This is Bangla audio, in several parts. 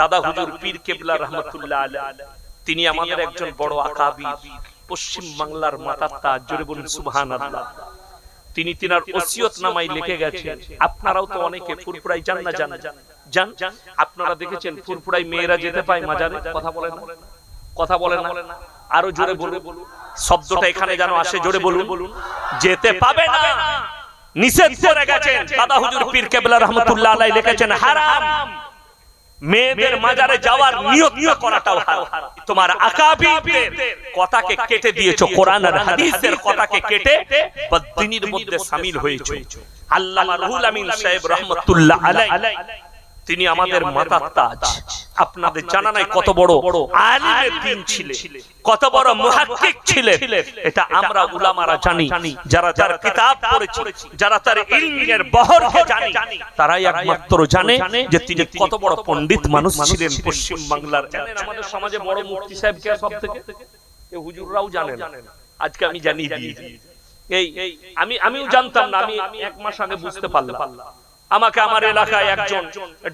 দাদা হুজুর পীর কেবলা রহমতুল্লাহ তিনি আমাদের একজন বড় আকাবি, পশ্চিম বাংলার মাতার তাজ জোরে বলুন সুবহানাল্লাহ। তিনি তিনার ওসিয়ত নামাই লিখে গেছেন। আপনারাও তো অনেকে ফুরফুরাই যান না জান জান আপনারা দেখেছেন ফুরফুরাই মেয়েরা যেতে পায় মাজারে? কথা বলেন না? কথা বলেন না? আরও জোরে বলুন। শব্দটা এখানে যেন আসে, জোরে বলুন। যেতে পাবে না। নিষেধ করে গেছেন। দাদা হুজুর পীর কেবলা রহমতুল্লাহ আলাইহি লিখেছেন, হারাম। মেয়েদের মাজারে যাওয়ার নিয়ত করাটাও হারাম। তোমার আকাবিদের কথাকে কেটে দিয়েছ কোরআন আর হাদিসের কথাকে কেটে বদ্দিনীর মধ্যে শামিল হয়েছো। আল্লামা রুহুল আমিন সাহেব রহমতুল্লাহ আলাইহি। তিনি আমাদের মাতার তাজ। আপনাদের জানা নাই কত বড় আলিমের দিন ছিলেন কত বড় মুহাক্কিক ছিলেন এটা আমরা উলামারা জানি যারা যার কিতাব পড়েছি যারা তার ইলমের বহরকে জানি তারাই একমাত্র জানে যে তিনি কত বড় পণ্ডিত মানুষ ছিলেন পশ্চিম বাংলার। আমাদের সমাজে বড় মুফতি সাহেব কে সব থেকে এ হুজুররাও জানেন। আজকে আমি জানি এই আমি আমিও জানতাম না আমি এক মাস আগে বুঝতে পারলাম। আমাকে আমার এলাকায় একজন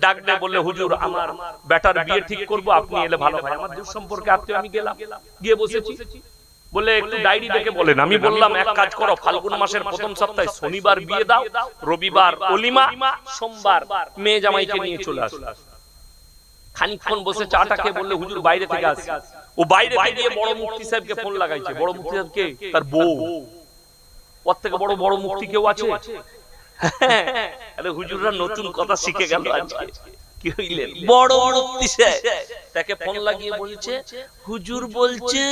ডাক দিয়ে বললে হুজুর আমার বেটার বিয়ে ঠিক করব আপনি এলে ভালো হয়। আমার দূর সম্পর্কে আত্মীয় আমি গেলাম গিয়ে বসেছি। বলে একটু ডায়েরি দেখে বলেন। আমি বললাম এক কাজ করো ফাল্গুন মাসের প্রথম সপ্তাহে শনিবার বিয়ে দাও রবিবার অলিমা সোমবার মেয়ে জামাইকে নিয়ে চলে আসো খানিকক্ষণ বসে চাটা খেয়ে বললে হুজুর বাইরে থেকে আসি ও বাইরে থেকে গিয়ে বড় মুফতি সাহেবকে ফোন লাগাইছে। বড় মুফতি সাহেবকে তার বউ ওর থেকে বড় বড় মুফতি কেউ আছে আরে হুজুররা নতুন কথা শিখে গেল আজকে। কি হইলেন? বড় তাকে ফোন লাগিয়ে বলছে, হুজুর বলছে,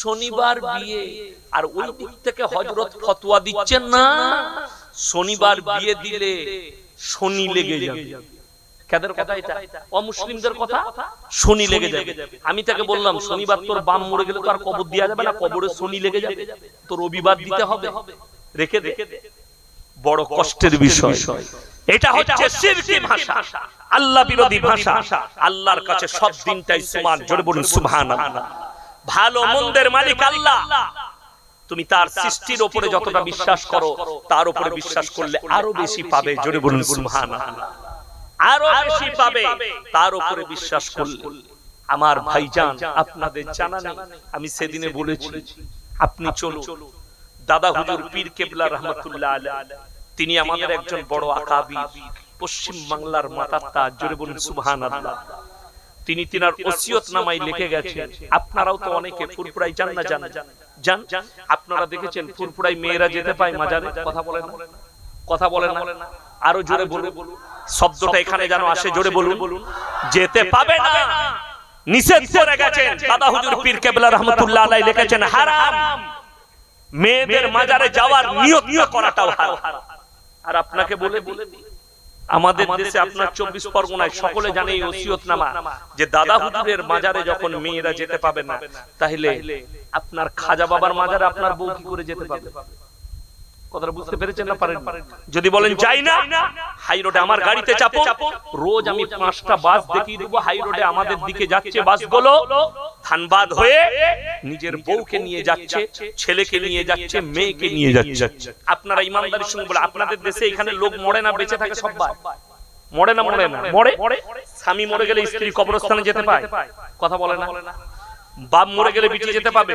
শনিবার বিয়ে। আর ওই দিক থেকে হযরত ফতোয়া দিচ্ছেন না, শনিবার বিয়ে দিলে শনি লেগে যাবে। কাদের কথা এটা? অমুসলিমদের কথা? শনি লেগে যাবে। আমি তাকে বললাম, শনিবার তোর বাম মরে গেলে তো আর কবর দেওয়া যাবে না, কবরে শনি লেগে যাবে। তো রবিবার দিতে হবে। রেখে দে। বড় কষ্টের বিষয়। এটা হচ্ছে শিরকি ভাষা। আল্লাহ বিরোধী ভাষা। আল্লাহর কাছে সব দিনটাই সমান। জোরে বলুন সুবহানাল্লাহ। ভালো মন্দের মালিক আল্লাহ। তুমি তার সৃষ্টির উপরে যতটা বিশ্বাস করো তার উপরে বিশ্বাস করলে আরও বেশি পাবে। জোরে বলুন সুবহানাল্লাহ। আরও বেশি পাবে। তার উপরে বিশ্বাস করলে আমার ভাইজান আপনাদের জানা নেই। আমি সেদিনে বলেছি আপনি চলুন। দাদা হুজুর পীর কেবলা রহমতুল্লাহ আলাইহি তিনি আমাদের একজন বড় আকাবি, পশ্চিম বাংলার মাতার তাজ জোরে বলুন, সুবহানাল্লাহ। তিনি তিনার ওসিয়ত নামাই লিখে গেছেন। আপনারাও তো অনেকে ফুরফুরাই জান না জান জান আপনারা দেখেছেন ফুরফুরাই মেয়েরা যেতে পায় মাজারে? কথা বলেন না? কথা বলেন না? আরও জোরে বলুন। শব্দটা এখানে যেন আসে, জোরে বলুন। যেতে পাবে না। নিষেধ করে গেছেন। দাদা হুজুর পীর কেবলা রহমতুল্লাহ আলাইহি লিখেছেন, হারাম। মেয়েদের মাজারে যাওয়ার নিয়ত করাটাও হারাম। আর আপনাকে বলে বলে আমাদের দেশে আপনার চব্বিশ পরগনায় সকলে জানে এই ওসিয়ত নামা। যে দাদা হুজুরের মাজারে যখন মেয়েরা যেতে পাবে না তাহলে আপনার খাজা বাবার মাজারে আপনার বউ কি করে যেতে পাবে? কথাটা বুঝতে পেরেছেন না পারেন যদি বলেন যাই না হাই রোডে আমার গাড়িতে চাপো রোজ আমি পাঁচটা বাস দেখিয়ে দেবো হাই রোডে আমাদের দিকে যাচ্ছে বাসগুলো। ধানবাদ হয়ে নিজের বউকে নিয়ে যাচ্ছে ছেলেকে নিয়ে যাচ্ছে মেয়েকে নিয়ে যাচ্ছে। আপনারা ইমানদারির সঙ্গে বলে আপনাদের দেশে এখানে লোক মরে না বেঁচে থাকে সবাই মরে না মরে না মরে। স্বামী মরে গেলে স্ত্রী কবরস্থানে যেতে পায়? কথা বলে না। বাপ মরে গেলে বিটি যেতে পাবে।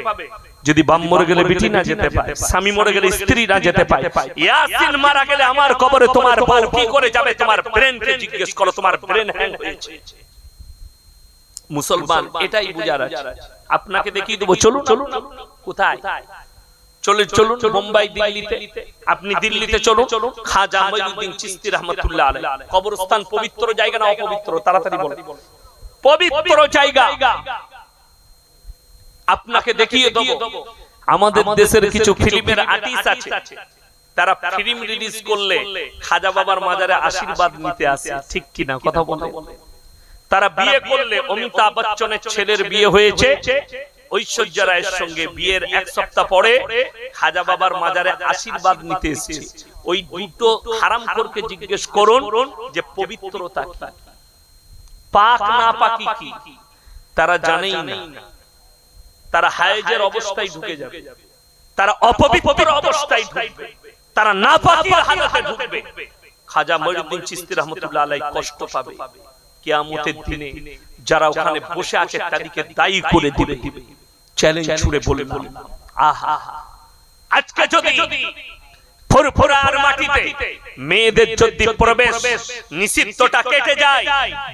যদি বাপ মরে গেলে বিটি না যেতে পায় স্বামী মরে গেলে স্ত্রী না যেতে পায়। ইয়াসিন মারা গেলে আমার কবরে তোমার বউ কি করে যাবে? তোমার ব্রেন কে জিজ্ঞেস করো তোমার ব্রেন হ্যাং হয়েছে মুসলমান এটাই বুঝার আছে আপনাকে দেখিয়ে দেবো চলুন চলুন কোথায়? চলুন চলুন বোম্বাই দিল্লিতে। আপনি দিল্লিতে চলুন। খাজা মঈনুদ্দিন চিশতি রহমাতুল্লাহ আলাইহি। কবরস্থান পবিত্র জায়গা না অপবিত্র? তাড়াতাড়ি বলেন পবিত্র জায়গা আপনাকে দেখিয়ে দেব। আমাদের দেশের কিছু ফিল্মের আর্টিস্ট আছে। তারা ফিল্ম রিলিজ করলে খাজা বাবার মাজারে আশীর্বাদ নিতে আসে। ঠিক কিনা কথা বলে? তারা বিয়ে করলে অমিতাভ বচ্চনের ছেলের বিয়ে হয়েছে। ঐশ্বর্য রায়ের সঙ্গে বিয়ের এক সপ্তাহ পরে খাজা বাবার মাজারে আশীর্বাদ নিতে এসেছে। ওই দুটো হারাম করকে জিজ্ঞেস করুন যে পবিত্রতা কি? পাক না পাকি কি? তারা জানেই না তারা হায়েজের অবস্থায় ঢুকে যাবে। তারা অপবিত্র অবস্থায় ঢুকবে। তারা না নাপাকির হালতে ঢুকবে। খাজা মঈনুদ্দিন চিশতি রাহমাতুল্লাহ আলাইহি কষ্ট পাবে। কিয়ামতের দিনে যারা ওখানে বসে আছে তাদেরকে দায়ী করে দিবে। চ্যালেঞ্জ ছুড়ে বলে বলে আহা। আজকে যদি ফুরফুরার মাটিতে মেয়েদের যদি প্রবেশ নিষিদ্ধটা কেটে যায়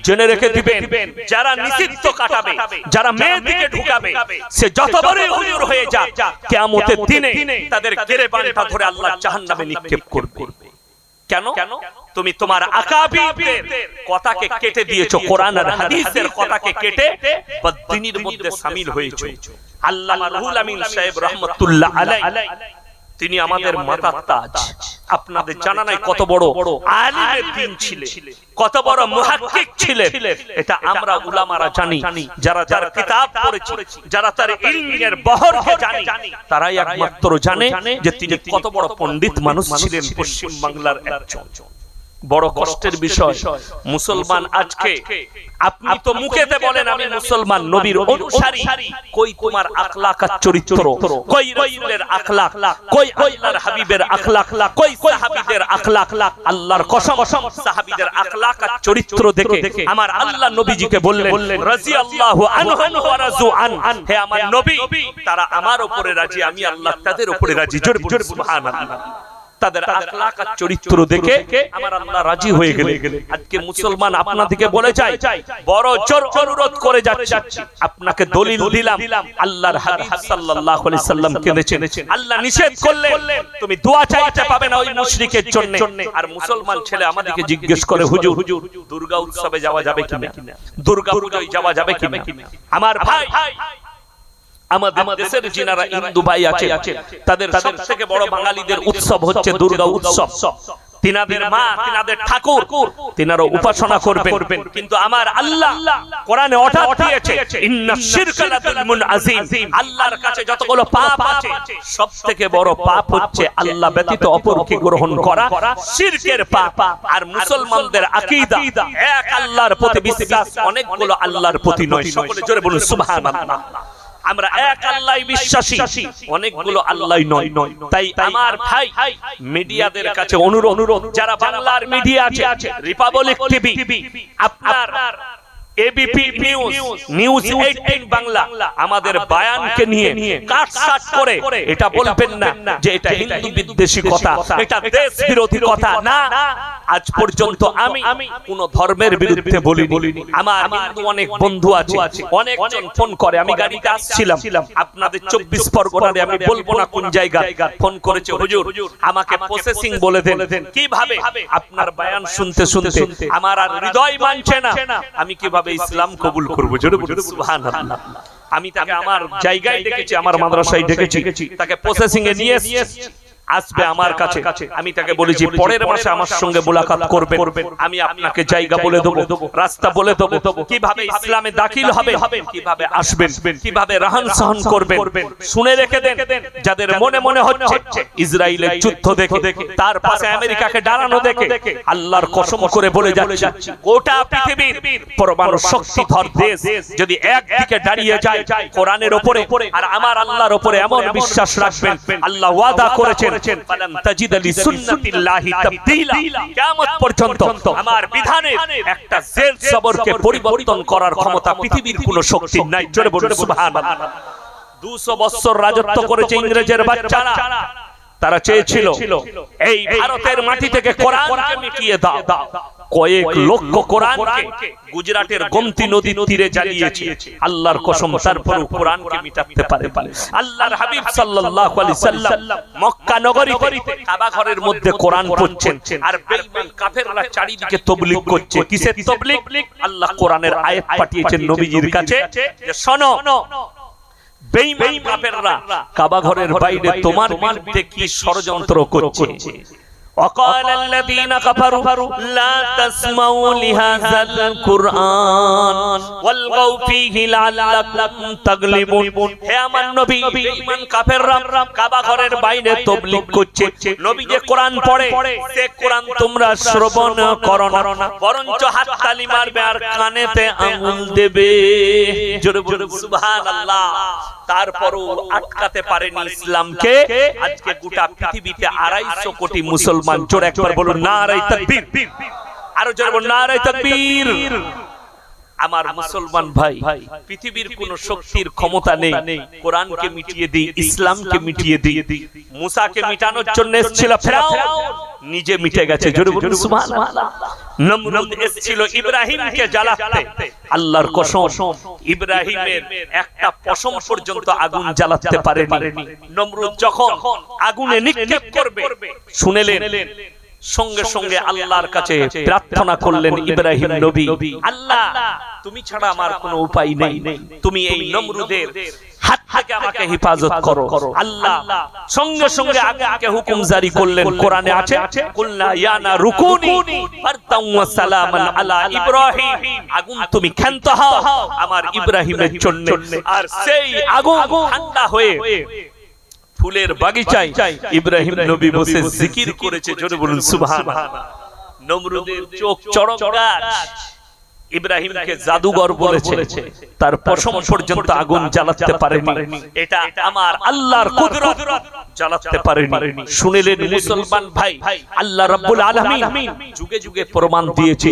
জেনে রেখে দিবেন যারা নিষিদ্ধ কাটাবে যারা মেয়ের ঢুকাবে সে যত বড় হুজুর হয়ে যাক কিয়ামতের দিনে তাদের গেরে ধরে আল্লাহ জাহান্নামে নিক্ষেপ করবে। কেন? তুমি তোমার আকাবিদের কথাকে কেটে দিয়েছ কোরআন আর হাদিসের কথাকে কেটে বদ্দিনীর মধ্যে শামিল হয়েছো। আল্লামা রুহুল আমিন সাহেব রহমাতুল্লাহ আলাইহি। তিনি আমাদের মাতার তাজ। আপনাদের জানা নাই কত বড় আলিমের দিন ছিলেন। কত বড় মুহাক্কিক ছিলেন। এটা আমরা উলামারা জানি। যারা যার কিতাব পড়েছি যারা তার ইলমের বহরকে জানি তারাই একমাত্র জানে যে তিনি কত বড় পণ্ডিত মানুষ ছিলেন পশ্চিম বাংলার একজন। বড় কষ্টের বিষয়। মুসলমান আজকে আপনি তো মুখেতে বলেন আমি মুসলমান নবীর অনুসারী। কই তোমার আখলাক আর চরিত্র? কই রাসূলের আখলাক? কই আল্লাহর হাবিবের আখলাক? কই সাহাবীদের আখলাক? আল্লাহর কসম সাহাবীদের আখলাক আর চরিত্র দেখে আমার আল্লাহ নবীজিকে বললেন রাদিয়াল্লাহু আনহু ওয়া রাজু আন হে আমার নবী। তারা আমার উপরে রাজি। আমি আল্লাহ তাদের উপরে রাজি। জোরে জোরে সুবহানাল্লাহ। তাদের আখলাক আর চরিত্র দেখে আমার আল্লাহ রাজি হয়ে গেলে আজকে মুসলমান আপনাদেরকে বলে যায় বড় জোর অনুরোধ করে যাচ্ছে। আপনাকে দলিল দিলাম। আল্লাহর হাবিব সাল্লাল্লাহু আলাইহি সাল্লাম কেঁদেছেন। আল্লাহ নিষেধ করলেন। তুমি দোয়া চাইতে পাবে না ওই মুশরিকের জন্য। আর মুসলমান ছেলে আমাদেরকে জিজ্ঞেস করে হুজুর হুজুর দুর্গা উৎসবে যাওয়া যাবে কিনা? দুর্গা পূজায় যাওয়া যাবে কিনা? আমার ভাই আমাদের দেশের যিনারা হিন্দু ভাই আছে তাদের সব বড় বাঙালিদের উৎসব হচ্ছে দুর্গা উৎসব। তিনাদের মা তিনাদের ঠাকুর তিনারা উপাসনা করবেন। কিন্তু আমার আল্লাহ কোরআনে অর্ডার দিয়েছে ইন্না শিরকা লাযুলমুন আযীম আল্লাহর কাছে যতগুলো পাপ আছে সব বড় পাপ হচ্ছে আল্লাহ ব্যতীত অপরকে গ্রহণ করা শিরকের পাপ। আর মুসলমানদের আকীদা। এক আল্লাহর প্রতি বিশ্বাস অনেকগুলো আল্লাহর প্রতি নয় সকলে জোরে বলুন সুবহানাল্লাহ আমরা এক আল্লাহ বিশ্বাসী। অনেকগুলো আল্লাহ নয়। নয়। তাই আমার ভাই মিডিয়াদের কাছে অনুরোধ যারা বাংলার মিডিয়া আছে রিপাবলিক টিভি আপনার এবিপি নিউজ নিউজ 18 বাংলা আমাদের বায়ানকে নিয়ে কাটসাট করে এটা বলবেন না যে এটা হিন্দু বিদ্বেষী কথা এটা দেশ বিরোধী কথা না। আজ পর্যন্ত আমি কোন ধর্মের বিরুদ্ধে বলিনি। আমার হিন্দু অনেক বন্ধু আছে অনেকজন ফোন করে। আমি গাড়িতে আসছিলাম। আপনাদের 24 পরগনারে আমি বলব না কোন জায়গায় ফোন করেছে। হুজুর আমাকে প্রসেসিং বলে দেন কীভাবে? আপনার বায়ান শুনতে শুনতে আমার আর হৃদয় মানছে না আমি কীভাবে ইসলাম কবুল করব? সুবহানাল্লাহ। আমি তাকে আমার জায়গায় দেখেছি আমার মাদ্রাসায় দেখেছি তাকে প্রসেসিং এ নিয়ে এসেছি। আসবে আমার কাছে। আমি তাকে বলেছি পরের মাসে আমার সঙ্গে মোলাকাত করবেন। আমি আপনাকে জায়গা বলে দেবো রাস্তা বলে দেবো। কীভাবে ইসলামে দাখিল হবে কীভাবে আসবেন? কীভাবে রাহান সাহন করবেন? শুনে রেখে দেন যাদের মনে মনে হচ্ছে ইসরায়েলের যুদ্ধ দেখে তার পাশে আমেরিকাকে দাঁড়ানো দেখে আল্লাহর কসম করে বলে যাচ্ছে। গোটা পৃথিবীর পরমাণু শক্তিধর দেশ যদি একদিকে দাঁড়িয়ে যায় কোরআনের উপরে আর আমার আল্লাহর উপরে এমন বিশ্বাস রাখবেন আল্লাহ ওয়াদা করেছেন ফালান তাজিদ লি সুন্নাতিল্লাহি তাবদীলা। কিয়ামত পর্যন্ত আমার বিধানে একটা জেল সবরকে পরিবর্তন করার ক্ষমতা পৃথিবীর কোনো শক্তি নাই। জোরে বলুন সুবহানাল্লাহ। 200 বছর রাজত্ব করেছে ইংরেজের বাচ্চারা। তারা চেয়েছিল এই ভারতের মাটি থেকে কোরআনকে মিটিয়ে দাও। কয়েক লক্ষ কোরআনকে গুজরাটের গোমতি নদী তীরে জ্বালিয়েছে। আল্লাহর কসম তারপর কোরআনকে মিটাতে পারে। আল্লাহর হাবিব সাল্লাল্লাহু আলাইহি সাল্লাম মক্কা নগরীতে কাবা ঘরের মধ্যে কোরআন পড়ছেন। আর বেঈমান কাফেররা চারিদিকে তাবলীগ করছে। কিসের তাবলীগ? আল্লাহ কোরআনের আয়াত পাঠিয়েছেন নবীজির কাছে যে শোনো বেঈমান কাফেররা কাবা ঘরের বাইরে তোমার বিরুদ্ধে কি ষড়যন্ত্র করছে? وقال الذين كفروا لا تسمعوا لهذا القرآن والغوا فيه لعلكم تغلبون হে আমার নবী বেঈমান কাফেররা কাবা ঘরের বাইরে তাবলীগ করছে নবী যে কোরআন পড়ে সে কোরআন তোমরা শ্রবণ করো না বরঞ্চ হাত তালি মারবে আর কানেতে আঙ্গুল দেবে জোরে বলুন সুবহানাল্লাহ তারপরও আটকাতে পারেনি ইসলামকে। আজকে গোটা পৃথিবীতে আড়াইশো কোটি মুসলমান। জোরে একবার বলুন তাকবীর। আরও জোরে বলুন তাকবীর। আমার মুসলমান ভাই পৃথিবীর কোন শক্তির ক্ষমতা নেই। কোরআনকে মিটিয়ে দিই ইসলামকে মিটিয়ে দিই। মুসাকে মিটানোর জন্য এসেছিল ফেরাও। নিজে মিটে গেছে। জোরে বলুন সুবহানাল্লাহ। নমরুদ এসেছিল ইব্রাহিমকে জ্বালাতে। আল্লাহর কসম ইব্রাহিমের একটা পশম পর্যন্ত আগুন জ্বালাতে পারেনি। নমরুদ যখন আগুনে নিক্ষেপ করবে শুনেলেন সঙ্গে সঙ্গে আল্লাহর কাছে প্রার্থনা করলেন ইব্রাহিম নবী। আল্লাহ তুমি ছাড়া আমার কোনো উপায় নেই। তুমি এই নমরুদের হাত থেকে আমাকে হেফাজত করো। আল্লাহ সঙ্গে সঙ্গে আগাকে হুকুম জারি করলেন কোরআনে আছে? কুল্লা ইয়ানা রুকুনি ফারতাম ওয়া সালামান আলা ইব্রাহিম। আগুন তুমি ক্ষান্ত হও আমার ইব্রাহিমের জন্য। আর সেই আগুন ঠান্ডা হয়ে ফুলের বাগিচায় ইব্রাহিম নবী বসে জিকির করেছে জোরে বলুন সুবহানাল্লাহ। নমরুদের চোখ চড়ক গাছ ইব্রাহিমকে জাদুঘর বলেছে। তার পশম পর্যন্ত আগুন জ্বালাতে পারেনি। এটা আমার আল্লাহর কুদরত। জ্বালাতে পারেনি। শুনিলেন মুসলমান ভাই। আল্লাহ রাব্বুল আলামিন যুগে যুগে প্রমাণ দিয়েছে।